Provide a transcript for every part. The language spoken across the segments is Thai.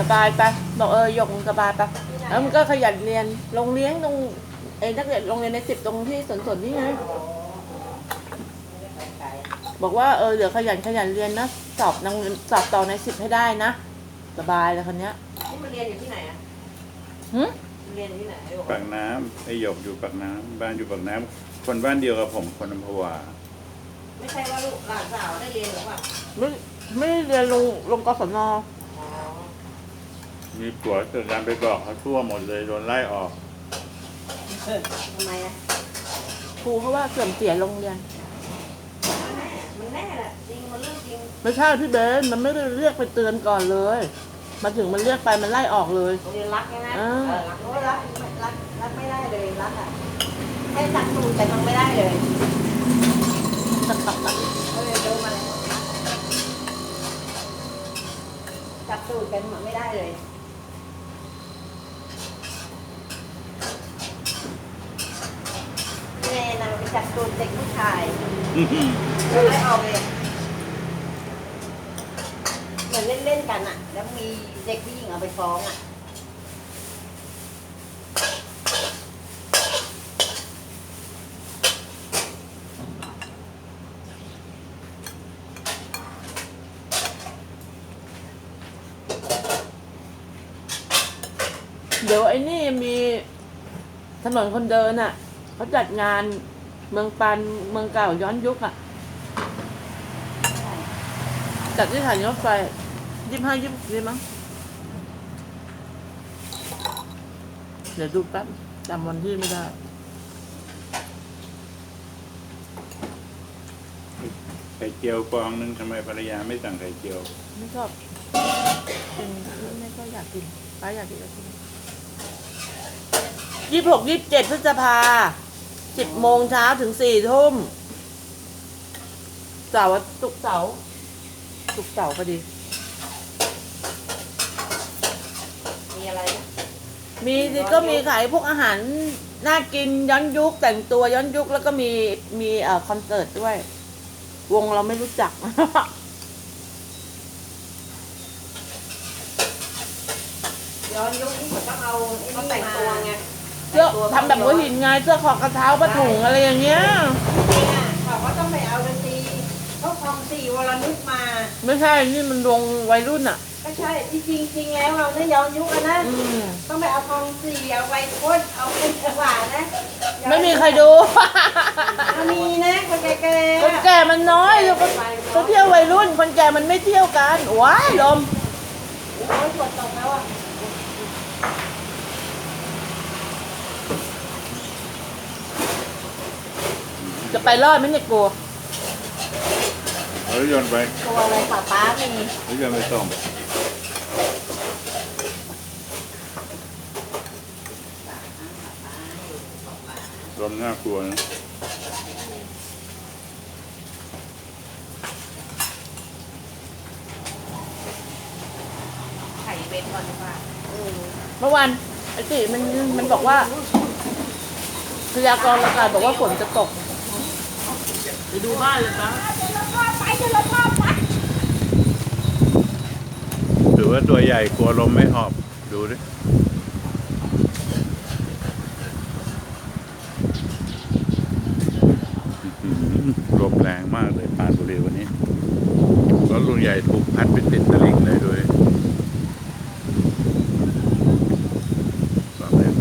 สบายไปบอกเออหยกมึงสบายไปแล้วมันก็ขยันเรียนโรงเรียนตรงไอ้นักเรียนโรงเรียนในสิบตรงที่สวนสนนี่ไงบอกว่าเออเดี๋ยวขยันขยันเรียนนะสอบนังสอบต่อในสิบให้ได้นะสบายเลยคนเนี้ยนี่มันเรียนอยู่ที่ไหนอะหึมันเรียนอยู่ที่ไหนไอ้บอกปากน้ำไอหยกอยู่ปากน้ำบ้านอยู่ปากน้ำคนบ้านเดียวกับผมคนอำภาวาไม่ใช่ว่าลูกหลานสาวได้เรียนหรือเปล่าไม่ไม่ได้เรียนลงลงกศนอ๋อ มีผัวเกิดการไปบอกเขาทั่วหมดเลยโดนไล่ออกทำไมอะครูเขาว่าเสื่อมเสียโรงเรียนมันแน่มันแน่แหละจริงมันเรื่องจริงไม่ใช่พี่เบนมันไม่ได้เรียกไปเตือนก่อนเลย มาถึงมันเรียกไปมันไล่ออกเลย โรงเรียนรักใช่ไหมอ่าเออรักโอ้ยรักไม่รักรักไม่ได้เลยรักอะแค่จับตูดแต่มันไม่ได้เลยเออดูมาเลยจับตูดกันมันไม่ได้เลย แน่นางไปจับตูดเด็กผู้ชายเราไม่เอาเลยเหมือนเล่นๆกันอะ แล้วมีเด็กผู้หญิงเอาไปฟ้องอะเดี๋ยวไอ้นี่มีถนนคนเดินอะ เขาจัดงานเมืองปันเมืองเก่าย้อนยุคอะจัดที่สถานีรถไฟยี่ห้ายี่สิบมั้งเดี๋ยวดูแป๊บจำวันที่ไม่ได้ไข่เจียวฟองนึงทำไมภรรยาไม่สั่งไข่เจียว ไม่ชอบกินไม่ค่อยอยากกินป้าอยากกินก็กินยี่หกยี่เจ็ดพฤษภา สิบโมงเช้าถึงสี่ทุ่มเสาร์อาศุกร์เสาร์ศุกร์เสาร์พอดี มีอะไรนะมีสิก็มีขายพวกอาหารน่ากินย้อนยุคแต่งตัวย้อนยุคแล้วก็มีมีเอ่อคอนเสิร์ตด้วย วงเราไม่รู้จัก ย้อนยุคที่เขาต้องเอาต้องแต่งตัวไง เสื้อทำแบบหัวหินไงเสื้อคอกระเท้าผ้าถุงอะไรอย่างเงี้ยจริงอะเขาก็ต้องไปเอาดนตรีพวกคลองสี่วรนุชมา ไม่ใช่นี่มันวงวัยรุ่นอะ ก็ใช่จริงจริงๆแล้วเราได้ย้อนยุคอะนะอืมต้องไปเอาคลองสี่เอาไวโค้ดเอาเป็นจังหวะนะไม่มีใครดู มันมีนะคนแก่ๆคนแก่มันน้อยแล้วก็ก็เที่ยววัยรุ่น คนแก่มันไม่เที่ยวกันว้ายลม โอ้ยปวดตกแล้วอะ จะไปรอดไหมเนี่ยกูรถยนต์ไปตัวอะไรป้าป้ามีรถยนต์ไปส่งลมน่ากลัวนะไข่เบ็ดก่อนดีกว่าเมื่อวานไอ้ติมันมันบอกว่าพยากรณ์อากาศบอกว่าฝนจะตกไป ดูบ้านเลยปะถือว่าตัวใหญ่กลัวลมไม่หอบ ดูดิลมแรงมากเลยปานบุรีวันนี้รถลุงใหญ่ถูกพัดไปติดตะลิ่งเลยด้วยความแรง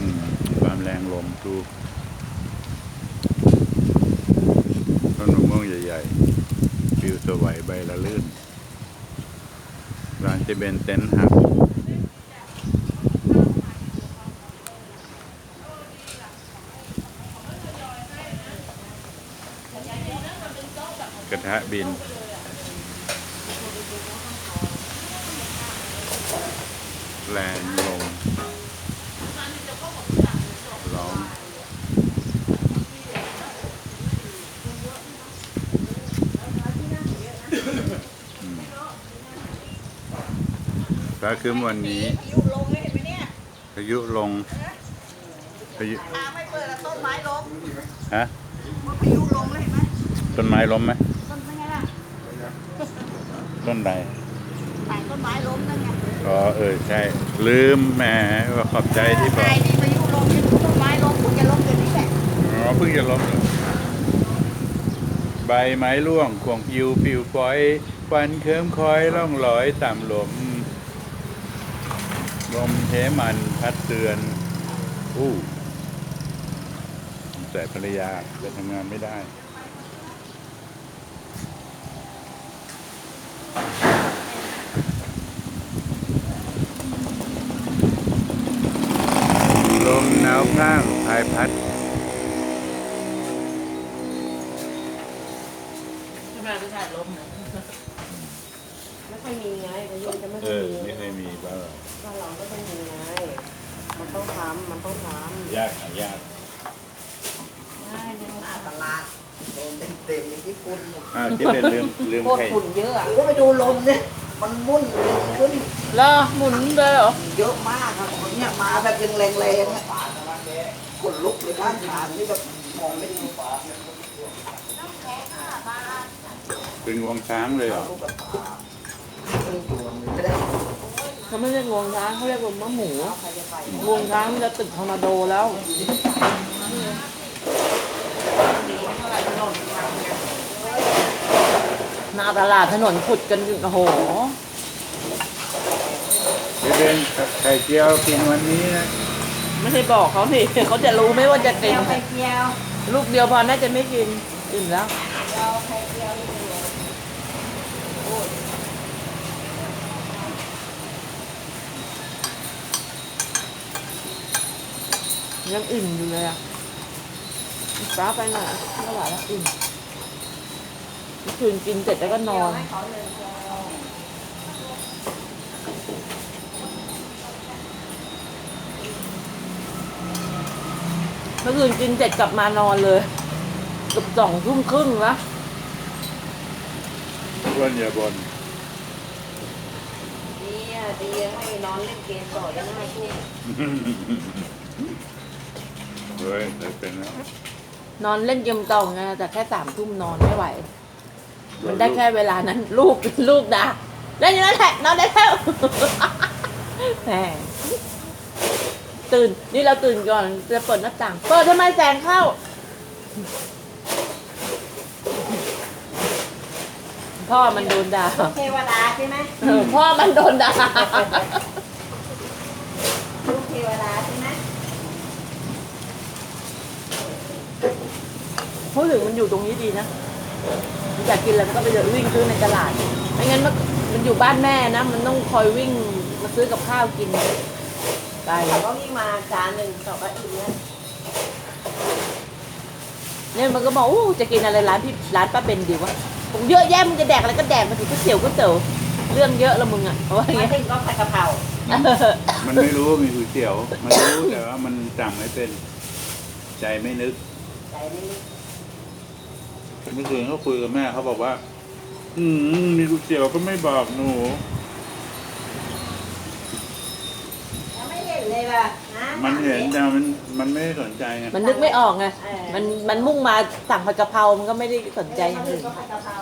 อืมความแรงลมดูต้นมะม่วงใหญ่ๆฟิวสวยใบละลื่น ร้าน เจเบนเต็นท์หักกระทะบินแรงลมร้อง ฟ้าครึ้มวันนี้พายุลงเลยเห็นไหมเนี่ยพายุลงพายุตาไม่เปิดแล้วต้นไม้ล้มฮะมันพายุลงเลยเห็นไหมต้นไม้ล้มไหมต้นไม้ล่ะต้นใดแต่ต้นไม้ล้มนั่นไงอ๋อเออใช่ ลืมแหมขอบใจที่บใช่อกที่พายุลงที่ต้นไม้ล้มคุณจะล้มเดี๋ยวนี้แหละอ๋อเพิ่งจะล้มเหรอใบไม้ร่วงควงปิวปิวปล่อยควันเคิมคอยล่องลอยตามลมลม เทมันพัดเตือนอู้แต่ภรรยาจะทำงานไม่ได้ลมหนาวพร่างพายพัดทำไมไม่ถ่ายลมเนี่ยไม่ค่อยมีไงพายุจะไม่เอค่อยอมีไม่เคยมีบ้าง เหรอบ้านเราก็ต้องมีไงมันต้องทำมันต้องทำยากหายากได้ในตลาดโดนเต็มๆอย่างที่ฝุ่นอ่าที่เป็นลืมลืมโคตรไข่ฝุ่นเยอะอะก็ไปดูลมเนี่ย มันมุ่นขึ้นแล้วหมุนเลยเหรอเยอะมากครับคนเนี่ยมาแบบยังแรงๆอะขนลุกเลยข้างทางนี่แบบมองไม่เห็นเป็นงวงช้างเลยเหรอไม่ได้เขาไม่เรียกงวงช้างเขาเรียกลมมะหมูงวงช้างมันจะตึกทอร์นาโดแล้วหน้าตลาดถนนขุดกันอยู่โอ้โหพี่เป็นไข่เจียวกินวันนี้นะไม่ใช่บอกเขาสิเขาจะรู้ไหมว่าจะกินไข่เจียว ลูกเดียวพอน่าจะไม่กินอิ่มแล้ว เราไข่เจียวนี่เลย ยังอิ่มอยู่เลยอะป้าไปหน่อยไม่ไหวแล้วอิ่มเมื่อคืนกินเสร็จแล้วก็นอนให้เขาเลยเจียวเมื่อคืนกินเสร็จกลับมานอนเลยเกือบสองทุ่มครึ่งแล้วอ้วนอย่าบ่นดีอะดีให้นอนเล่นเกมต่อได้ห้าทุ่ม เฮ้ยเคยเป็นแล้วนอนเล่นเกมต่อไงแต่แค่สามทุ่มนอนไม่ไหว มันได้แค่เวลานั้น ลูกลูกด่าเล่นอย่างนั้นแหละนอนได้แล้วแหมตื่นนี่เราตื่นก่อนจะเปิดหน้าต่างเปิดทำไมแสงเข้า พ่อมันโดนด่าเทวดาใช่ไหมเออพ่อมันโดนด่า ลูกเทวดาใช่ไหม พูดถึงมันอยู่ตรงนี้ดีนะมันอยากกินอะไรมันก็ไปเดินวิ่งซื้อในตลาดไม่งั้นมันมันอยู่บ้านแม่นะ มันต้องคอยวิ่งมาซื้อกับข้าวกินไกลเขาก็วิ่งมาจานหนึ่งต่อไปอีกเนี่ยเนี่ยมันก็บอกอู้จะกินอะไรร้านพี่ร้านป้าเบนดีวะผมเยอะแยะมึงจะแดกอะไรก็แดกมาถึงก๋วยเตี๋ยวก๋วยเตี๋ยวเรื่องเยอะละมึงอะเพราะว่าอย่างมาเงี้ยถึงก็ผัดกะเพรามันไม่รู้ว่ามีก๋วยเตี๋ยว มันรู้แต่ว่ามันจำไม่เป็น ใจไม่นึกใจนี่ เมื่อคืนเขาคุยกับแม่เขาบอกว่า อืมมีก๋วยเตี๋ยวก็ไม่บอกหนู ยังไม่เห็นเลยว่ะะมันเห็นแต่มันมันไม่ได้สนใจไงมันนึกไม่ออกไงมันมันมุ่งมาสั่งผัดกะเพรามันก็ไม่ได้สนใจอย่างมาถึอื่งนก็ผัดกะเพรา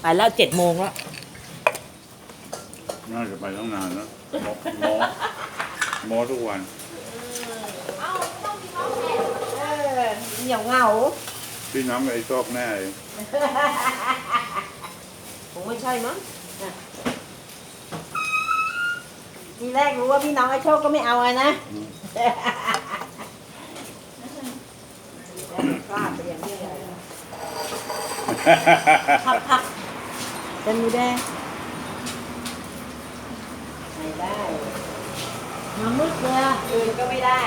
ไปแล้วเจ็ดโมงแล้ว น่าจะไปตั้งนานแล้วโมโมโมทุกวันเออเหนียวเหงาพี่น้องกับไอ้โชคแน่เลยคงไม่ใช่มั้งน่ะทีแรกรู้ว่าพี่น้องไอ้โชคก็ไม่เอาอะนะพลาดไปอย่างนี้เลยพักพักเป็นหมูแดง ไม่ได้ น้ำมืดเลยอะอื่นก็ไม่ได้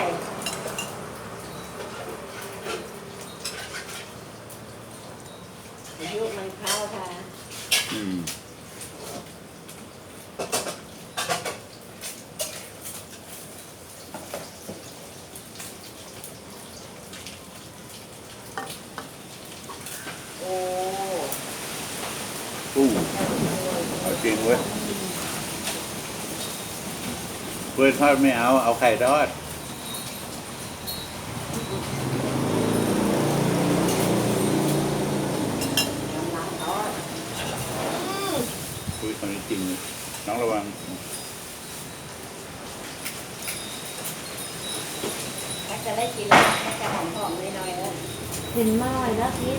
อายุมันเข้าค่ะ อืม ตู้เอาจริงเว้ยก ล้วยทอดไม่เอา เอาไข่ทอดน้ำทอดคุยคนนี้จริงเลยน้องระวังถ้าจะได้กินแล้วถ้าจะหอมๆหน่อยๆแล้วเห็นมากเลยนะพี่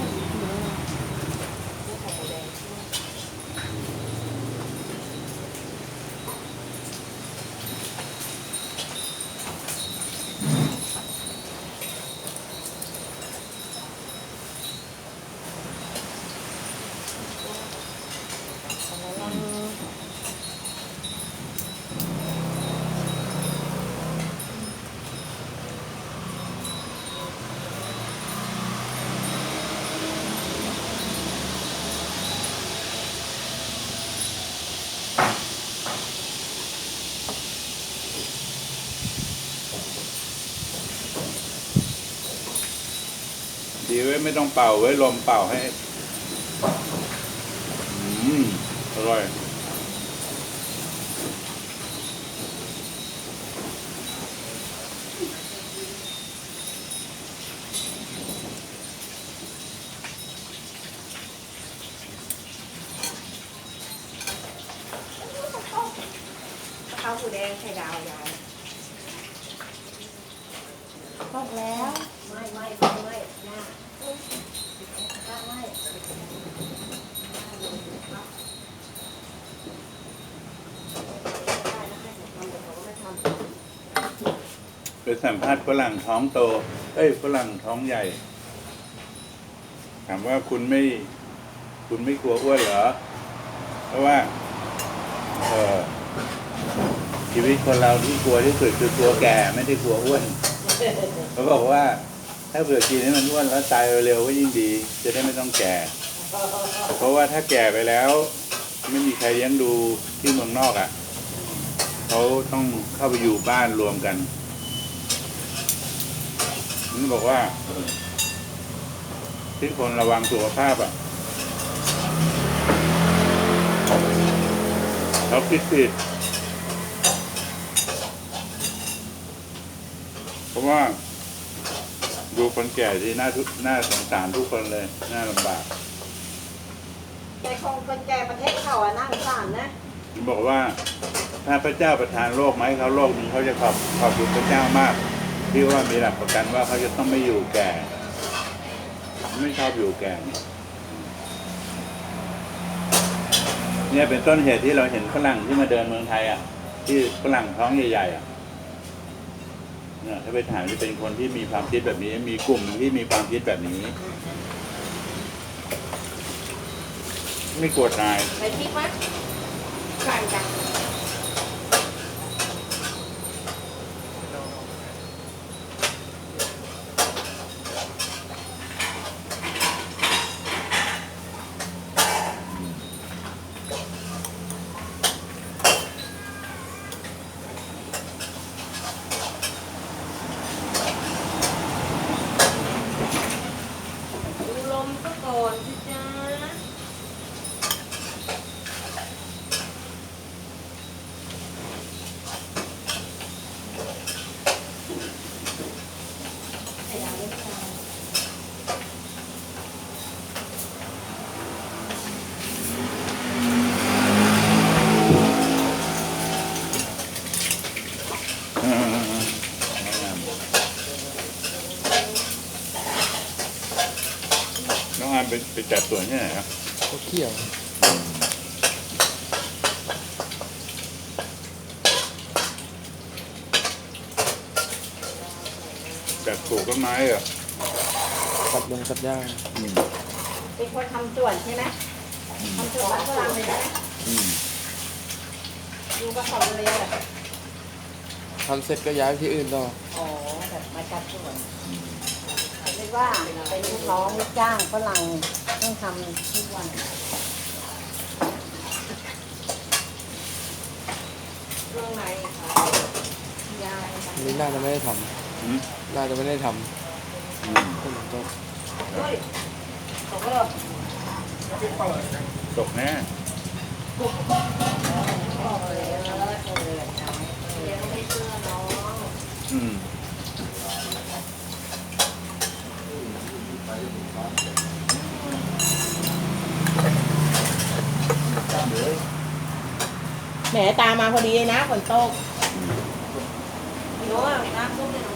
ดีไว้ไม่ต้องเป่าไว้ลมเป่าให้ อืม อร่อยข้าวหมูแดงไข่ดาวยาย บอกแล้ว ไม่ไม่ไม่ไม่หน้าข้าไม่ไมทำเดี๋ยวผมก็ไม่ทำไปสัมภาษณ์ฝรั่งท้องโต เอ้ยฝรั่งท้องใหญ่ ถามว่าคุณไม่ คุณไม่กลัวอ้วนเหรอ เพราะว่า เออชีวิตคนเราที่กลัวที่สุดคือกลัวแก่ไม่ได้กลัวอ้วน เขาบอกว่า ถ้าเผื่อกินให้มันอ้วนแล้วตายเร็วๆก็ยิ่งดี จะได้ไม่ต้องแก่ เพราะว่าถ้าแก่ไปแล้ว ไม่มีใครเลี้ยงดูที่เมืองนอกอะ่ะเขาต้องเข้าไปอยู่บ้านรวมกันมันบอกว่าที่คนระวังสุขภาพอะเขาคิดผิดเพราะว่า ดูคนแก่ที่น่าทุกน่าสงสารทุกคนเลยน่าลำบากแต่คงคนแก่ประเทศเขาอะนั่งสารนะบอกว่าถ้าพระเจ้าประทานโลกมาให้เขาโลกนี้เขาจะขอบขอบคุณพระเจ้ามากที่ว่ามีหลักประกันว่าเขาจะต้องไม่อยู่แก่ ไม่ชอบอยู่แก่เนี่ยเป็นต้นเหตุที่เราเห็นฝรั่งที่มาเดินเมืองไทยอะ ที่ฝรั่งท้องใหญ่ๆอะเถ้าไปถามจะเป็นคนที่มีความคิดแบบนี้ มีกลุ่มที่มีความคิดแบบนี้ ไม่กลัวตาย ไปที่วัดกันจ้ะานไปไปจัดสวนที่ไหนครับก็เขี่ยวจัดปลูกต้นไม้เหรอตัดลงตัดหญ้าอืมเป็นคนทำสวนใช่ไหมทำสวนบ้านฝรั่งเลยใช่ไหมอืมอยู่กับเขาเลยแบบทำเสร็จก็ย้ายไปที่อื่นต่ออ๋อแบบมาจัดสวนเรียก ว่าเป็นลูกน้องลูกจ้างฝรั่งต้องทำทุกวันเรื่องไหนคะยายอันนี้น่าจะไม่ได้ทอืมำน่าจะไม่ได้ทอืมำต้นต้นเฮ้ยเขาก็เตกแน่บอกเลยว่าเออน้อยเลี้ยงไม่เชื่อน้องอืม แหมตามมาพอดีเลยนะฝนตกหนูอะน้ำซุปเนี่ยหนู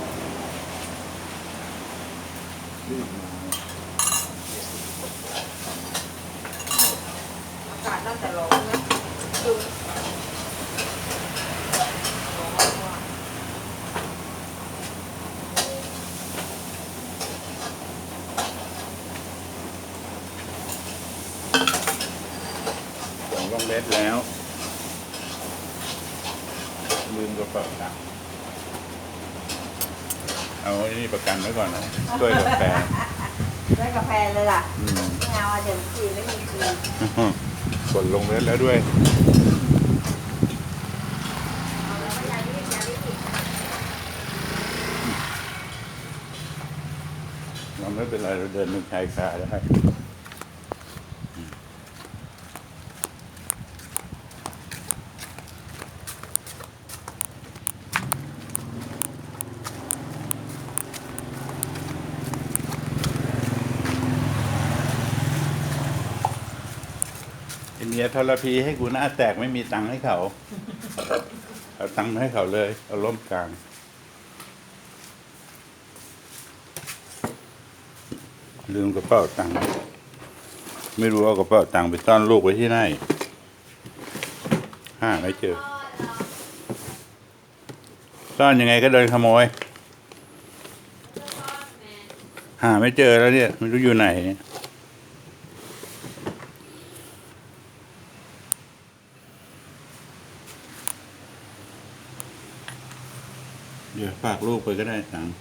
อากาศน่าจะร้อนนะดู ส่งลงเล็ดแล้ว ลืมกระเป๋าตังค์เอาไอ้นี่ประ กันไว้ก่อนนะช่วยกาแฟได้กาแฟเลยล่ะอืมไม่เอาอะเดี๋ยวกินไม่มีกินกดลงเล็ดแล้วด้วยเราไม่เป็นไรเราเดินเป็นชายคาได้ ทรพีให้กูหน้าแตกไม่มีตังค์ให้เขา เอาตังค์ให้เขาเลย เอาล้มกลางลืมกระเป๋าตังค์ไม่รู้เอากระเป๋าตังค์ไปซ่อนลูกไว้ที่ไหนห้าไม่เจอซ่อนยังไงก็โดนขโมย หาไม่เจอแล้วเนี่ยไม่รู้อยู่ไหนเดี๋ยว ฝากลูกไปก็ได้ตังค์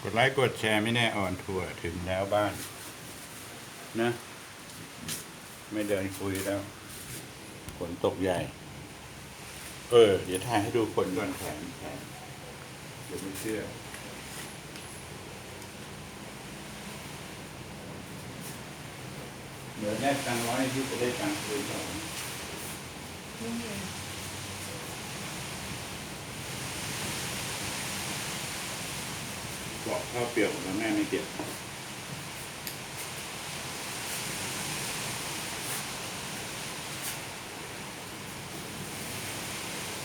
กดไลค์กดแชร์ไม่แน่อ่อนทัวร์ถึงแล้วบ้าน นะ ไม่เดินคุยแล้วฝนตกใหญ่ เออ เดี๋ยวถ่ายให้ดูคนก่อนแขนแขนเดี๋ยวไม่เชื่อเหลือแรกตังค์ร้อยที่จะได้ตังค์คืนสอง บอก ข้าวเปรียวแล้วแม่ไม่เก็บ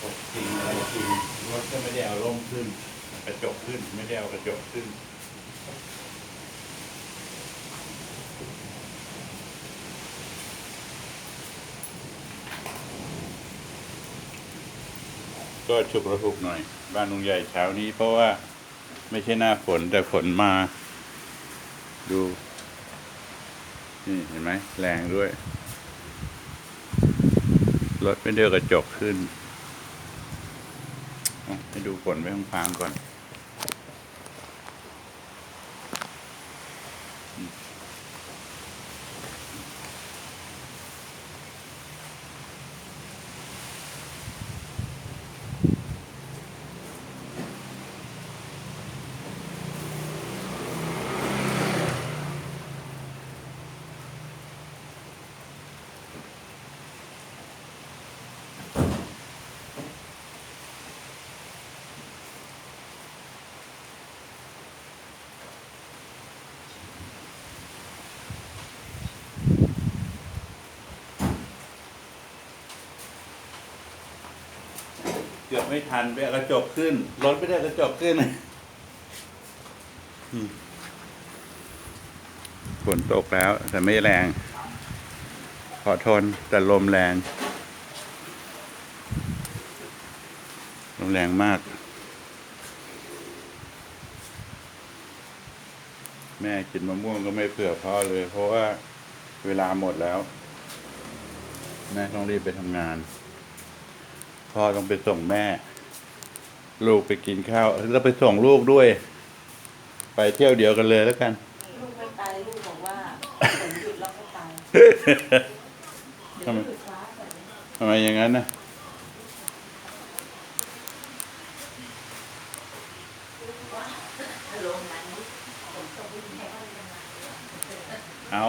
ตกจริงอะไรจริงรถก็ไม่ได้เอาล่มขึ้น กระจกขึ้น ไม่ได้เอากระจกขึ้นก็ฉุกระหุกหน่อย บ้านลุงใหญ่เช้านี้เพราะว่า ไม่ใช่หน้าฝนแต่ฝนมา ดู นี่เห็นไหมแรงด้วยรถไม่เดือกระจกขึ้นเอาดูฝนไปพางๆก่อน เกือบไม่ทันไปกระจกขึ้น รถไม่ได้กระจกขึ้นฝนตกแล้ว แต่ไม่แรง ขอทนแต่ลมแรง ลมแรงมาก แม่กินมะม่วงก็ไม่เผื่อพ่อเลย เพราะว่าเวลาหมดแล้ว แม่ต้องรีบไปทำงาน พ่อต้องไปส่งแม่ ลูกไปกินข้าวแล้วไปส่งลูกด้วย ไปเที่ยวเดียวกันเลยแล้วกัน ลูกไม่ตายลูกบอกว่าฝนหยุดแล้วก็ตายทำไมทำไมอย่างนั้นนะเอา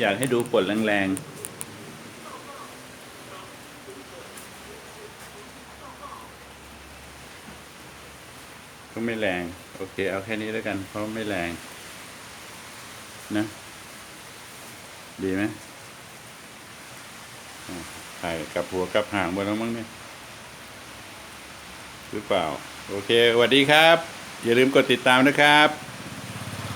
อยากให้ดูปลดแรงๆ ก็ไม่แรง โอเค เอาแค่นี้แล้วกัน เพราะไม่แรง นะ ดีไหมอะไข่กับหัวกับหางหมดแล้วมั้งเนี่ย หรือเปล่า โอเคสวัสดีครับ อย่าลืมกดติดตามนะครับ